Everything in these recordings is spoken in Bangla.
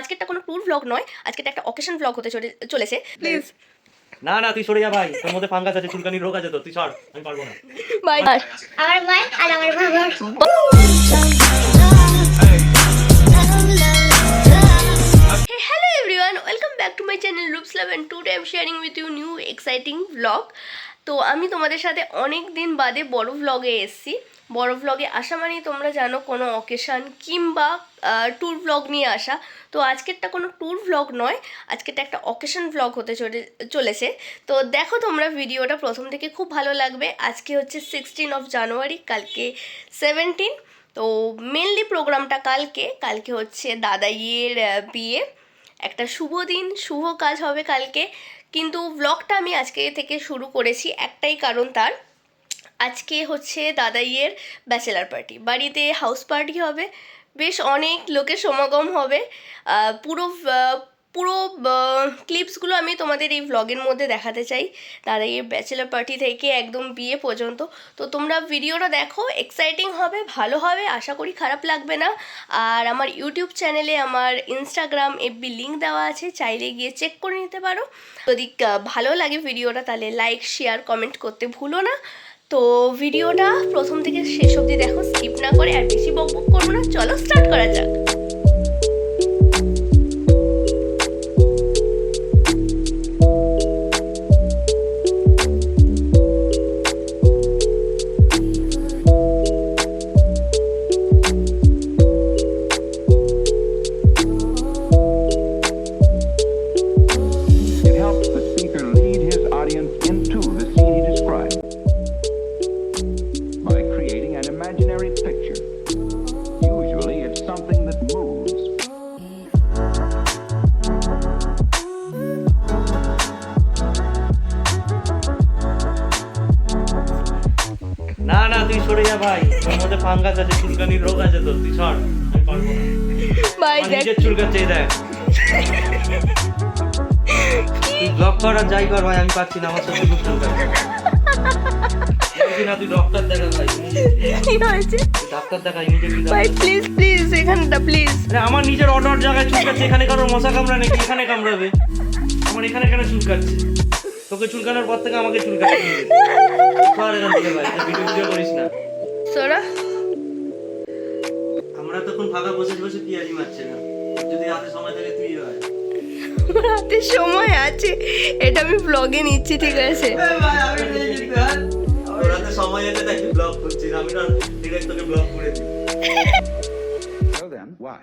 আজকেরটা কোনো ট্যুর ব্লগ নয় আজকেরটা একটা অকেশন ব্লগ হতে চলেছে। প্লিজ না না তুই সরে যা ভাই তোর মধ্যে ফাঙ্গাস আছে চুলকানির রোগ আছে তো তুই সর আমি পারব না। বাই আমার মা আর আমার বাবা। Hey, hello everyone, welcome back to my channel Loops Love and today I'm sharing with you new exciting vlog. তো আমি তোমাদের সাথে অনেক দিন বাদে বড় ভ্লগে এসেছি। বড় ভ্লগে আসা মানেই তোমরা জানো কোনো অকেশান কিংবা ট্যুর ভ্লগ নিয়ে আসা। তো আজকেরটা কোনো ট্যুর ভ্লগ নয়, আজকেরটা একটা অকেশন ভ্লগ হতে চলে, চলেছে। তো দেখো তোমরা ভিডিওটা প্রথম থেকে খুব ভালো লাগবে। আজকে হচ্ছে সিক্সটিন অফ জানুয়ারি কালকে সেভেন্টিন তো মেনলি প্রোগ্রামটা কালকে কালকে হচ্ছে দাদাইয়ের বিয়ে। একটা শুভ দিন, শুভ কাজ হবে কালকে। কিন্তু ব্লগটা আমি আজকে থেকে শুরু করেছি একটাই কারণ তার। আজকে হচ্ছে দাদাইয়ের ব্যাচেলার পার্টি বাড়িতে হাউস পার্টি হবে, বেশ অনেক লোকের সমাগম হবে। পুরো পুরো ক্লিপসগুলো আমি তোমাদের এই ভ্লগের মধ্যে দেখাতে চাই। দাদাইয়ের ব্যাচেলার পার্টি থেকে একদম বিয়ে পর্যন্ত। তো তোমরা ভিডিওটা দেখো এক্সাইটিং হবে, ভালো হবে, আশা করি খারাপ লাগবে না। আর আমার ইউটিউব চ্যানেলে আমার ইনস্টাগ্রাম এফবি লিঙ্ক দেওয়া আছে, চাইলে গিয়ে চেক করে নিতে পারো। যদি ভালো লাগে ভিডিওটা তাহলে লাইক শেয়ার কমেন্ট করতে ভুলো না। তো ভিডিওটা প্রথম থেকে শেষ অবধি দেখো স্কিপ না করে আর বেশি বক বক করব না। চলো স্টার্ট করা যাক। পাচ্ছি না আমার সাথে খুব চুলকাচ্ছে না তুই ডক্টর দেখা ভাই কি হয়েছে? ডাক্তার দেখা ইমিডিয়েটলি ভাই প্লিজ প্লিজ এখানটা প্লিজ আরে আমার নিজের অর্ডার জায়গায় চুলকাচ্ছে এখানে কারোর মশা কামড়া নাকি এখানে কামড়াবে। আমার এখানে কেন চুলকাচ্ছে? তোকে চুলকানোর পর থেকে আমাকে চুলকাচ্ছে সর এখান থেকে ভাই ভিডিও ভিডিও করিস না। সোরা। আমরা তখন ফাঁকা বসে বসে পিয়াজি মারছে না। যদি হাতে সময় থাকে তুই হয়। হাতে সময় আছে। এটা আমি ব্লগে নিচ্ছি ঠিক আছে? সময় আছে তাই ব্লগ করছি আমি না ডিরেক্ট তোকে ব্লগ করে দিই। So then, why?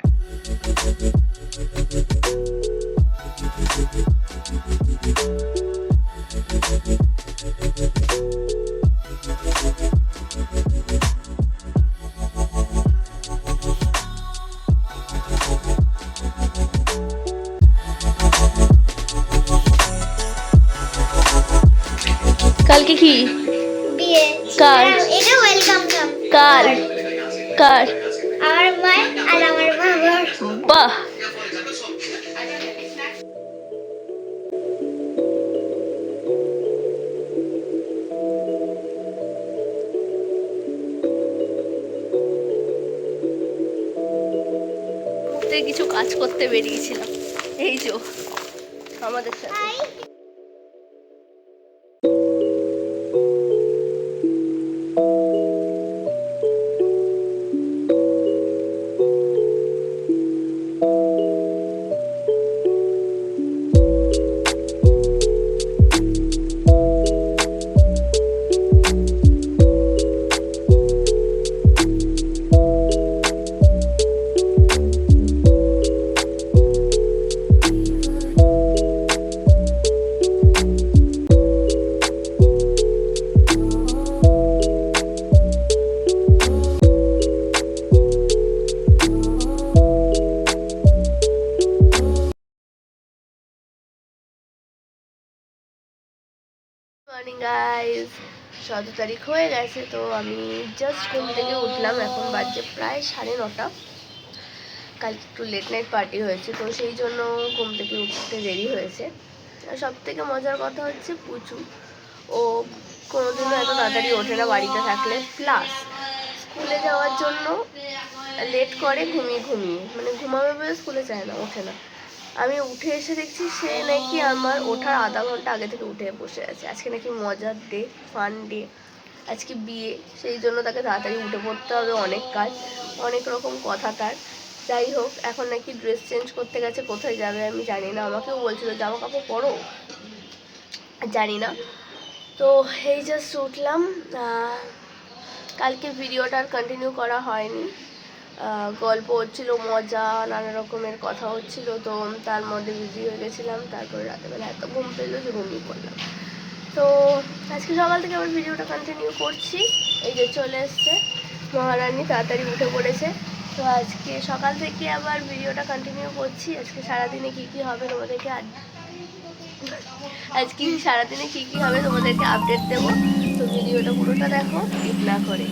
কিছু কাজ করতে বেরিয়েছিলাম। এই যে আমাদের সাথে। তারিখ হয়ে গেছে, তো আমি জাস্ট ঘুম থেকে উঠলাম। এখন বাজছে প্রায় সাড়ে নটা। কালকে একটু লেট নাইট পার্টি হয়েছে, তো সেই জন্য ঘুম থেকে উঠতে দেরি হয়েছে। আর সব থেকে মজার কথা হচ্ছে পুচু। ও কোনোদিনও এত তাড়াতাড়ি ওঠে না বাড়িতে থাকলে। প্লাস স্কুলে যাওয়ার জন্য লেট করে ঘুমিয়ে ঘুমিয়ে। মানে ঘুমাবে বলে স্কুলে যায় না, ওঠে না। আমি উঠে এসে দেখছি সে নাকি আমার ওঠার আধা ঘণ্টা আগে থেকে উঠে বসে আছে। আজকে নাকি মজার ডে ফান ডে আজকে বিয়ে, সেই জন্য তাকে তাড়াতাড়ি উঠে পড়তে হবে অনেক কাজ, অনেক রকম কথা তার। যাই হোক, এখন নাকি ড্রেস চেঞ্জ করতে গেছে, কোথায় যাবে আমি জানি না। আমাকেও বলছিল, জামা কাপড় পরো? জানি না। তো এই জাস্ট উঠলাম। কালকে ভিডিওটা আর কন্টিনিউ করা হয়নি। গল্প হচ্ছিল, মজা, নানা রকমের কথা হচ্ছিল, তো তার মধ্যে বিজি হয়ে গেছিলাম। তারপরে রাতেবেলা এত ঘুম পেল যে ঘুমিয়ে পড়লাম তো আজকে সকাল থেকে আবার ভিডিওটা কন্টিনিউ করছি। এই যে চলে এসছে মহারানী, তাড়াতাড়ি উঠে পড়েছে। তো আজকে সকাল থেকে আবার ভিডিওটা কন্টিনিউ করছি। আজকে সারাদিনে কী কী হবে তোমাদেরকে আজ আজকে সারাদিনে কী কী হবে তোমাদেরকে আপডেট দেবো। তো ভিডিওটা পুরোটা দেখো স্কিপ না করে।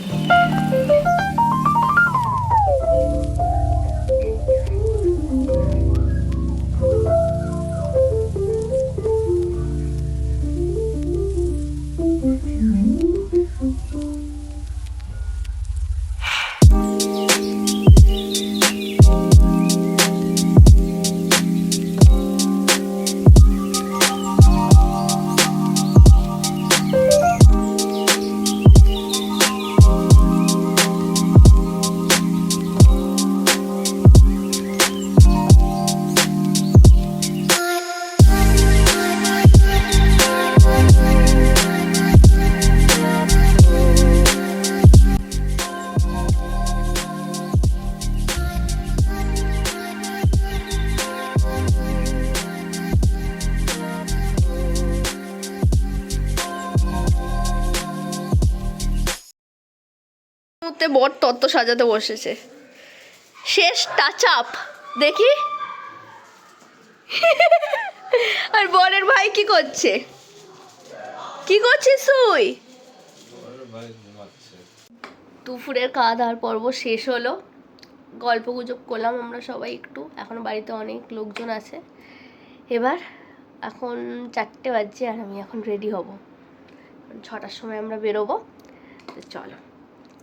সাজাতে বসেছে। শেষ টাচ আপ দেখি। আর বরের ভাই কি করছে? কি করছিস তুই? দুপুরের খাওয়া দাওয়ার পর্ব শেষ হলো। গল্প গুজব করলাম আমরা সবাই একটু। এখন বাড়িতে অনেক লোকজন আছে। এবার এখন চারটে বাজছে আর আমি এখন রেডি হব। ছটার সময় আমরা বেরোবো। তো চলো,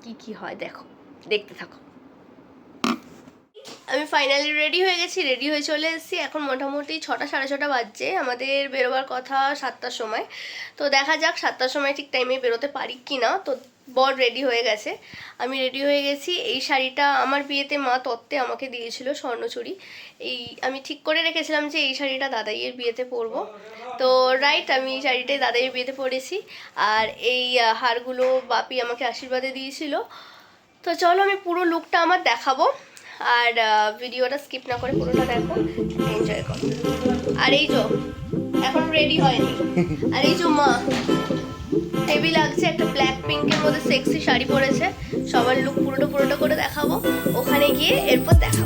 কি কি হয় দেখো। দেখতে থাকো। আমি ফাইনালি রেডি হয়ে গেছি রেডি হয়ে চলে এসেছি। এখন মোটামুটি ছটা, সাড়ে ছটা বাজছে। আমাদের বেরোবার কথা সাতটার সময়। তো দেখা যাক সাতটার সময় ঠিক টাইমে বেরোতে পারি কি না তো বর রেডি হয়ে গেছে। আমি রেডি হয়ে গেছি। এই শাড়িটা আমার বিয়েতে মা তত্ত্বে আমাকে দিয়েছিল স্বর্ণচুরি এই আমি ঠিক করে রেখেছিলাম যে এই শাড়িটা দাদাইয়ের বিয়েতে পরবো। তো রাইট আমি এই শাড়িটাই দাদাইয়ের বিয়েতে পরেছি। আর এই হারগুলো বাপি আমাকে আশীর্বাদে দিয়েছিল। তো চলো আমি পুরো লুকটা আমার দেখাবো। আর ভিডিওটা স্কিপ না করে পুরোটা দেখো এনজয় করো। আর এই যো, এখন রেডি হয়নি। আর এই যো মা হেভি লাগছে, একটা ব্ল্যাক পিঙ্কের মধ্যে সেক্সি শাড়ি পরেছে। সবার লুক পুরোটা পুরোটা করে দেখাবো। ওখানে গিয়ে এরপর দেখা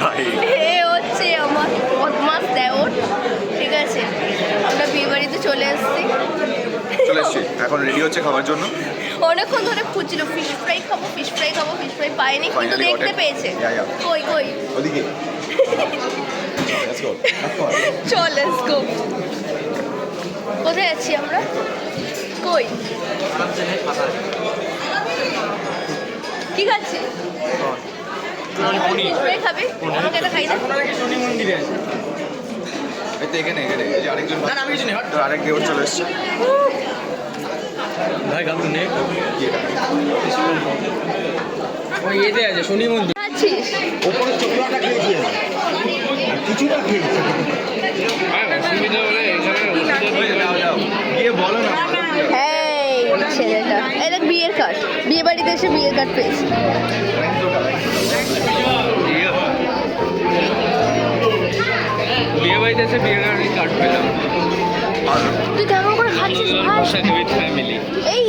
গায়ে এ হচ্ছে আমার বদমাস দেওর। ঠিক আছে আমরা বিয়ে বাড়িতে চলে এসেছি। চলে এসছি। এখন রেডি হচ্ছে খাবার জন্য? অনেকক্ষণ ধরে খুঁজছিল ফিশ ফ্রাই খাব ফিশ ফ্রাই খাব ফিশ ফ্রাই পাইনি কিন্তু Finally got দেখতে it. পেয়েছে। Yeah, yeah. কই কই? ওদিকে। Let's go. চল লেটস গো কোথায় যাচ্ছি আমরা? কই কি খাচ্ছি ফিশ ফ্রাই খাবি? এটা এই তো এখানে এখানে। এই যে আরেকজন তো আরেক দেওর চলে এসছে। ভাই গান নে ওই এতে আছে শনি মন্দির। ওপরে চোখলাটা খেয়েছি। আর কিছুটা খেয়েছি। যাও গিয়ে বলো না ছেলেটা। এটা বিয়ের কার্ড বিয়ে বাড়িতে এসে বিয়ের কার্ড পেয়েছে। বিয়ে বাড়িতে এসে বিয়ে কার্ড পেলাম। তুই কেমন করে খাচ্ছিস ভাই? এই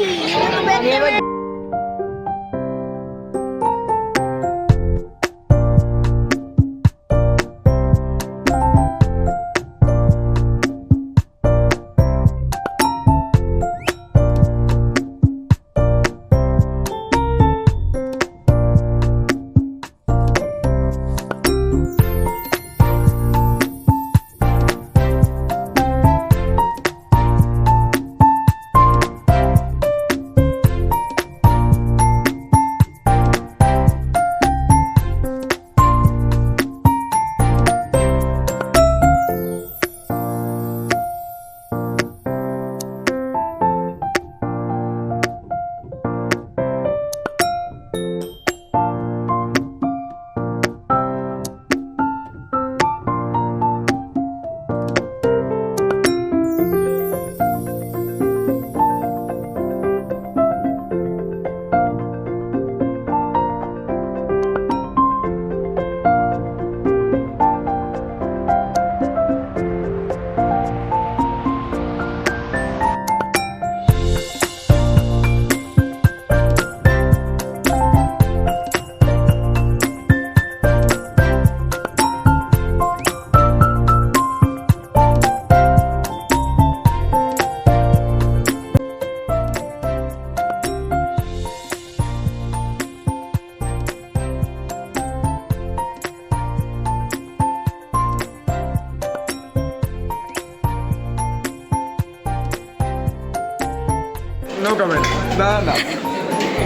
নো কমেন্ট না না।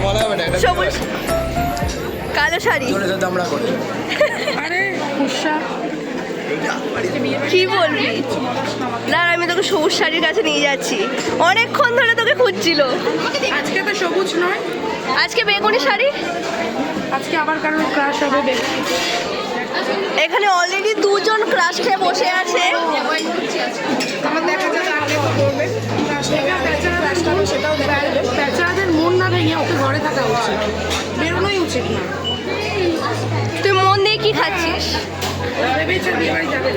বলা হবে না এটা সবুজ কালো শাড়ি। আমরা করি। কি বলবি? দাঁড়া আমি তোকে সবুজ শাড়ির কাছে নিয়ে যাচ্ছি। অনেকক্ষণ ধরে তোকে খুঁজছিল। আজকে তো সবুজ নয়। আজকে বেগুনি শাড়ি? আজকে আবার কারোর ক্রাশ হবে বেগুনি। এখানে অলরেডি দুজন ক্রাশ খেয়ে বসে আছে। আমার দেখা ঘরে থাকা উচিত। বেরোনোই উচিত না। তুই মন দিয়ে কি খাচ্ছিস? ভেবেছে বিয়ে বাড়ি যাবে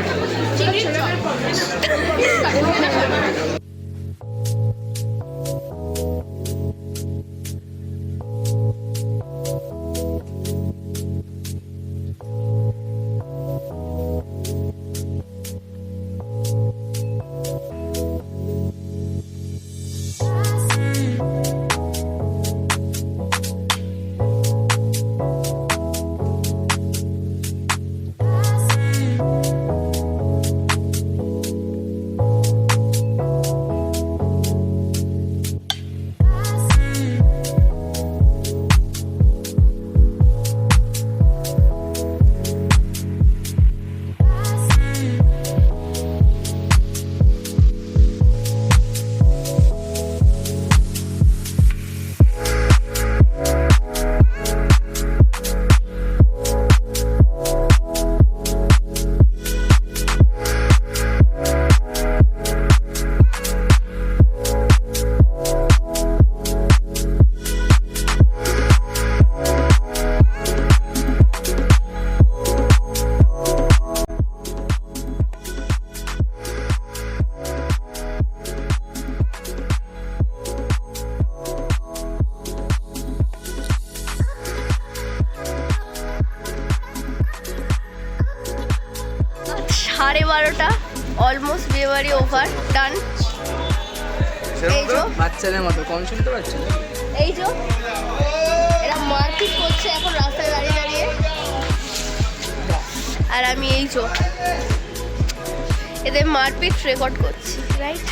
ওভার ডান এই যো। বাচ্চাদের মতো কম শুনতে পাচ্ছি? এই যো। এরা মারপিট করছে এখন রাস্তায় দাঁড়িয়ে দাঁড়িয়ে। আর আমি এই যো। এদের মারপিট রেকর্ড করছি রাইট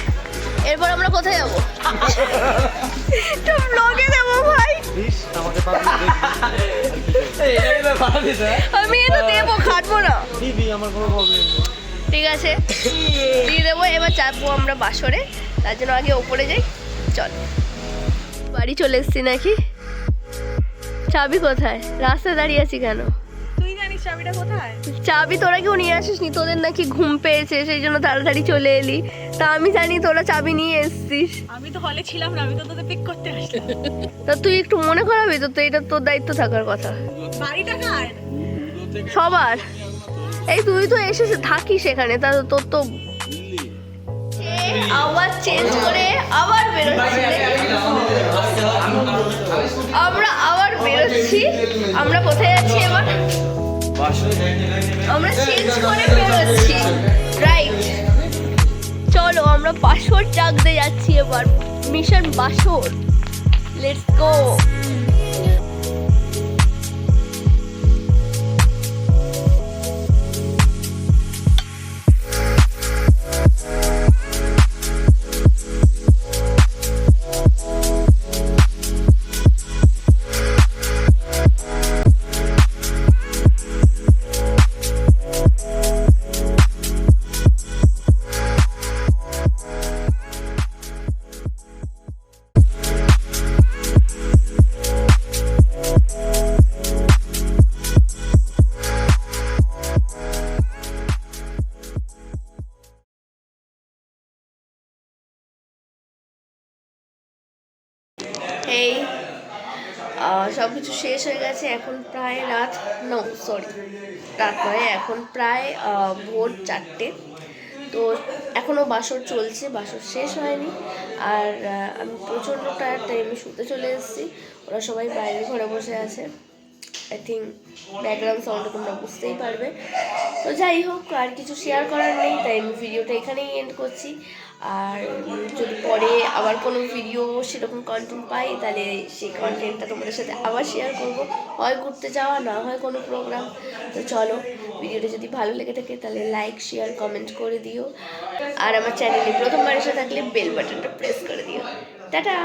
এরপর আমরা কোথায় যাব? তো ব্লগে দেবো ভাই। দেখবি। আমি এটা দেবো খাটবো না। আমার কোনো প্রবলেম নেই। ঠিক আছে? দিয়ে দেবো এবার চাপবো আমরা বাসরে। তার জন্য আগে ওপরে যাই চল। বাড়ি চলে এসছি নাকি? চাবি কোথায়? রাস্তায় দাঁড়িয়ে আছি কেন? তুই জানিস চাবিটা কোথায়? চাবি তোরা কেউ নিয়ে আসিস নি? তোদের নাকি ঘুম পেয়েছে সেই জন্য তাড়াতাড়ি চলে এলি। তা আমি জানি তোরা চাবি নিয়ে এসছিস। আমি তো হলে ছিলাম না আমি তো তোদের পিক করতে আসলাম। তা তুই একটু মনে করাবি? তো তো এটা তোর দায়িত্ব থাকার কথা। বাড়িটা কার? সবার। এই তুই তো এসে থাকিস এখানে তা তোর তো আবার চেঞ্জ করে আবার বেরোচ্ছি। আমরা আবার বেরোচ্ছি। আমরা কোথায় যাচ্ছি এবার? আমরা চেঞ্জ করে বেরোচ্ছি। রাইট চলো, আমরা বাসর জাগতে যাচ্ছি এবার। মিশন বাসর লেটস গো শেষ হয়ে গেছে এখন প্রায় রাত ন সরি রাত নয়, এখন প্রায় ভোর চারটে। তো এখনও বাসর চলছে, বাসর শেষ হয়নি। আর আমি প্রচণ্ড টায়ার টাইমে শুতে চলে এসেছি। ওরা সবাই বাইরে ঘরে বসে আছে। আই থিঙ্ক ব্যাকগ্রাউন্ড সাউন্ডে তোমরা বুঝতেই পারবে। তো যাই হোক, আর কিছু শেয়ার করার নেই, তাই আমি ভিডিওটা এখানেই এন্ড করছি। আর যদি পরে আবার কোনো ভিডিও সেরকম কন্টেন্ট পাই, তাহলে সেই কন্টেন্টটা তোমাদের সাথে আবার শেয়ার করব। হয় ঘুরতে যাওয়া, না হয় কোনো প্রোগ্রাম তো চলো ভিডিওটা যদি ভালো লেগে থাকে, তাহলে লাইক শেয়ার কমেন্ট করে দিও। আর আমার চ্যানেলে প্রথমবার এসে থাকলে বেল বাটনটা প্রেস করে দিও। টাটা!